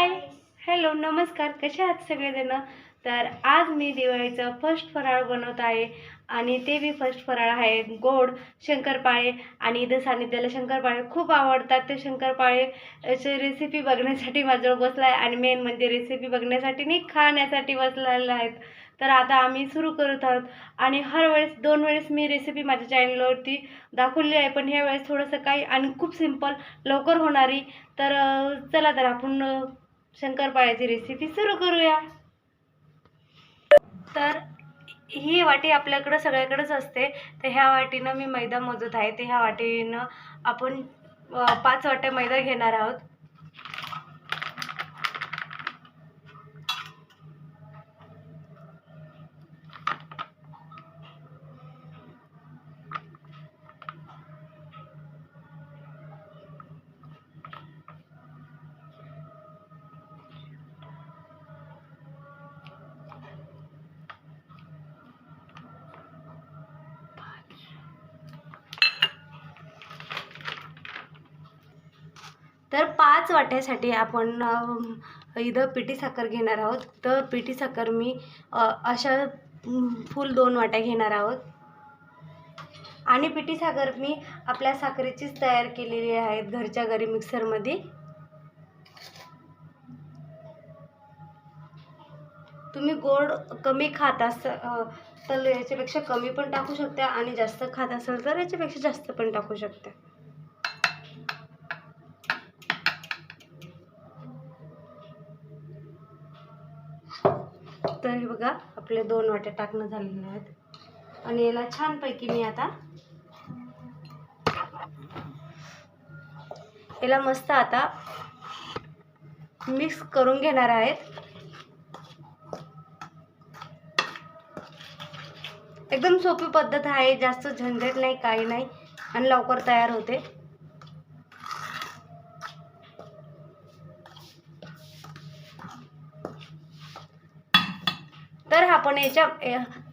हाय. Hello नमस्कार. कसे आहात सगळेजण? तर आज मी दिवाळीचं फर्स्ट फराळ बनवत आहे आणि ते बी फर्स्ट फराळ आहे गोड शंकरपाळे आणि इथं सानिध्याला शंकरपाळे खूप आवडतात. ते शंकरपाळे रेसिपी बघण्यासाठी माझ्याजवळ बसला आहे आणि मेन म्हणजे रेसिपी बघण्यासाठी नाही खाण्यासाठी बसलेला आहेत. तर आता आम्ही सुरू करत आहोत आणि हर वेळेस दोन वेळेस मी रेसिपी माझ्या चॅनलवरती दाखवली आहे. पण ह्या वेळेस थोडंसं काही आणि खूप सिंपल लवकर होणारी. तर चला तर आपण शंकरपाळ्याची रेसिपी सुरू करूया. तर ही वाटी आपल्याकडं सगळ्याकडेच असते. तर ह्या वाटीनं मी मैदा मोजत आहे. तर ह्या वाटीनं आपण पाच वाट्या मैदा घेणार आहोत. तर पाच वाट्यासाठी आपण इथं पिठी साखर घेणार आहोत. तर पिठी साखर मी अशा फुल दोन वाट्या घेणार आहोत. आणि पिठी साखर मी आपल्या साखरेचीच तयार केलेली आहेत घरच्या घरी मिक्सरमध्ये. तुम्ही गोड कमी खात असाल तर याच्यापेक्षा कमी पण टाकू शकता आणि जास्त खात असाल तर याच्यापेक्षा जास्त पण टाकू शकता. तर हे बघा आपले दोन वाट्या टाकणं झालेले आहेत. आणि याला छानपैकी मी आता याला मस्त आता मिक्स करून घेणार आहेत एकदम सोपी पद्धत आहे जास्त झंझट नाही काही नाही. आणि लवकर तयार होते. तर आपण याच्या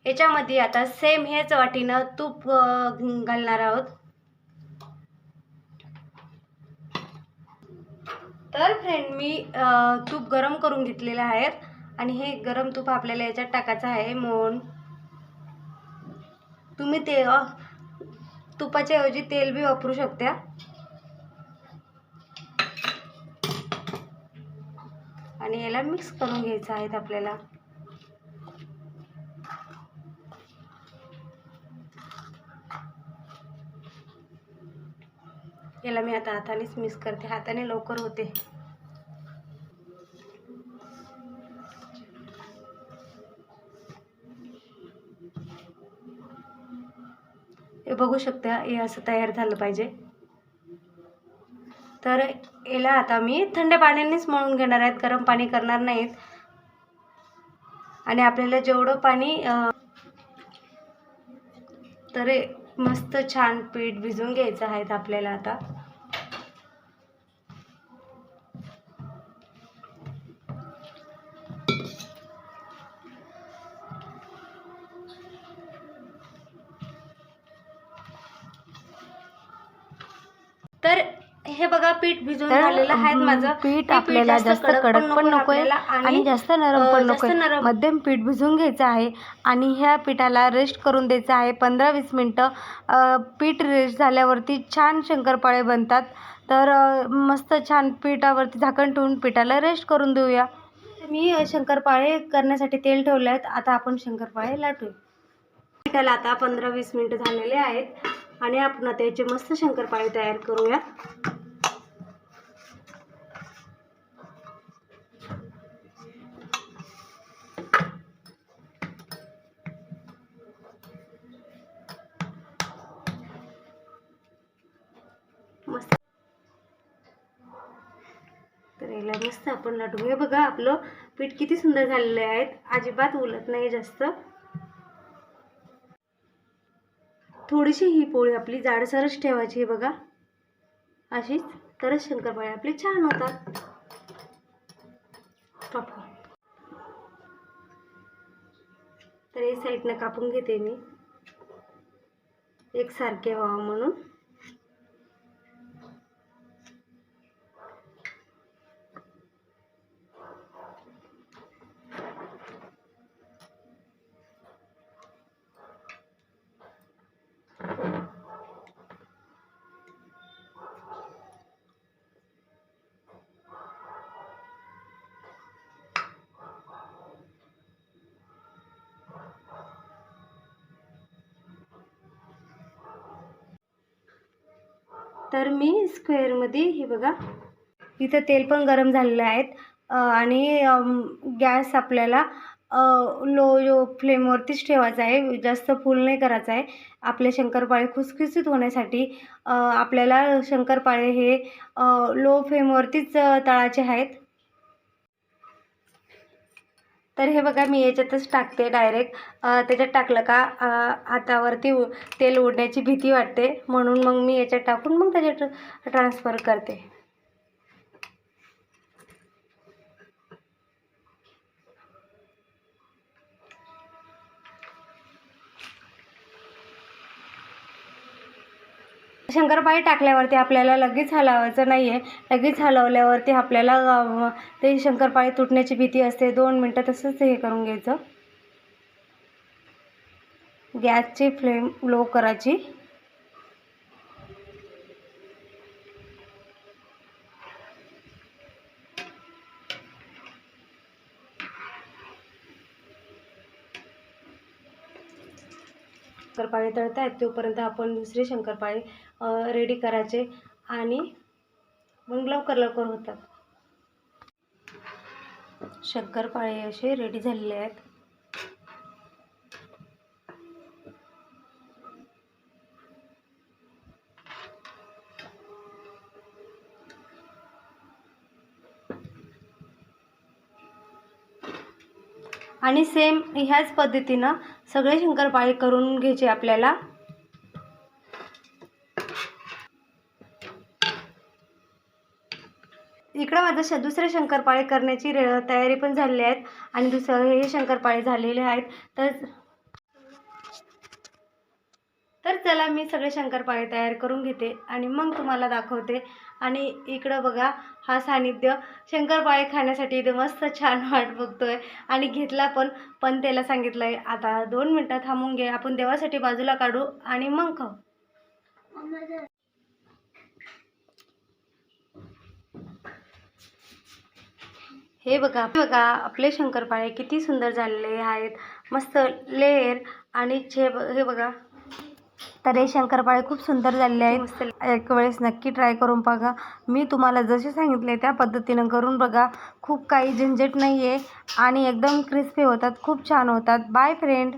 याच्यामध्ये आता सेम हेच वाटीनं तूप घालणार आहोत. तर फ्रेंड मी तूप गरम करून घेतलेलं आहे आणि हे गरम तूप आपल्याला याच्यात टाकायचं आहे मोहन तुम्ही ते तुपाच्या ऐवजी तेल बी वापरू शकता. आणि याला मिक्स करून घ्यायचं आहे आपल्याला. याला मी आता हातानेच मिक्स करते. हाताने लवकर होते. हे बघू शकता हे असं तयार झालं पाहिजे. तर याला आता मी थंड पाण्यानेच मळून घेणार आहेत. गरम पाणी करणार नाहीत. आणि आपल्याला जेवढं पाणी तर मस्त छान पीठ भिजवून घ्यायचं आहे आपल्याला आता. हे बघा पीठ भिजून झालेलं आहे माझं. पीठ आपल्याला जास्त कडक पण नको आपल्याला आणि जास्त नरम पण नको नरम. मध्यम पीठ भिजवून घ्यायचं आहे आणि ह्या पिठाला रेस्ट करून द्यायचं आहे. पंधरा वीस मिनटं पीठ रेस्ट झाल्यावरती छान शंकरपाळे बनतात. तर मस्त छान पिठावरती झाकण ठेवून पिठाला रेस्ट करून देऊया. मी शंकरपाळे करण्यासाठी तेल ठेवले आहेत आता आपण शंकरपाळे लाटूया. पिठाला आता पंधरा वीस मिनटं झालेले आहेत. आणि आपण आता याचे मस्त शंकरपाळे तयार करूया. याला मस्त आपण लाटू हे बघा आपलं पीठ किती सुंदर झालेलं आहेत अजिबात उलत नाही जास्त. थोडीशी ही पोळी आपली जाडसरच ठेवायची आहे बघा. अशीच. तरच शंकरपाळे आपले छान होतात. तर हे साईडनं कापून घेते मी. एकसारखे व्हावं म्हणून. तर मी स्क्वेअरमध्ये हे बघा इथं तेल पण गरम झालेलं आहेत. आणि गॅस आपल्याला लो यो फ्लेमवरतीच ठेवायचा आहे. जास्त फुल नाही करायचा आहे. आपले शंकरपाळे खुसखुसीत होण्यासाठी आपल्याला शंकरपाळे हे लो फ्लेमवरतीच तळाचे आहेत. तर हे बघा मी याच्यातच टाकते डायरेक्ट त्याच्यात टाकलं का हातावरती उ- तेल उडण्याची भीती वाटते. म्हणून मग मी याच्यात टाकून मग त्याच्यात ट्रान्सफर करते. शंकरपाळी टाकल्यावरती आपल्याला लगेच हलवायचं नाही आहे लगेच हलवल्यावरती आपल्याला ते शंकरपाळी तुटण्याची भीती असते. दोन मिनटं तसंच हे करून घ्यायचं. गॅसची फ्लेम लो करायची. शंकरपाळे तळत आहेत तोपर्यंत आपण दुसरे शंकरपाळे रेडी करायचे आणि मग लवकर लवकर होतात. शंकरपाळे असे रेडी झालेले आहेत. आणि सेम ह्याच पद्धतीनं सगळे शंकरपाळे करून घ्यायचे आपल्याला. इकडं माझं श दुसरे शंकरपाळे करण्याची रे तयारी पण झालेली आहेत आणि दुसरं हे शंकरपाळे झालेले आहेत. तर तर चला मी सगळे शंकरपाळे तयार करून घेते आणि मग तुम्हाला दाखवते आणि इकडं बघा हा सानिध्य शंकरपाळे खाण्यासाठी इथं मस्त छान वाट बघतोय. आणि घेतला पण पण त्याला सांगितलं आहे आता दोन मिनटं थांबून घे आपण देवासाठी बाजूला काढू आणि मग खाऊ. हे बघा बघा आपले शंकरपाळे किती सुंदर झालेले आहेत. मस्त लेअर आणि छे हे बघा. तर हे शंकरपाळे खूप सुंदर झालेले आहेत. एक वेळेस नक्की ट्राय करून बघा. मी तुम्हाला जसे सांगितले त्या पद्धतीनं करून बघा. खूप काही झंझट नाही आहे आणि एकदम क्रिस्पी होतात खूप छान होतात. Bye friend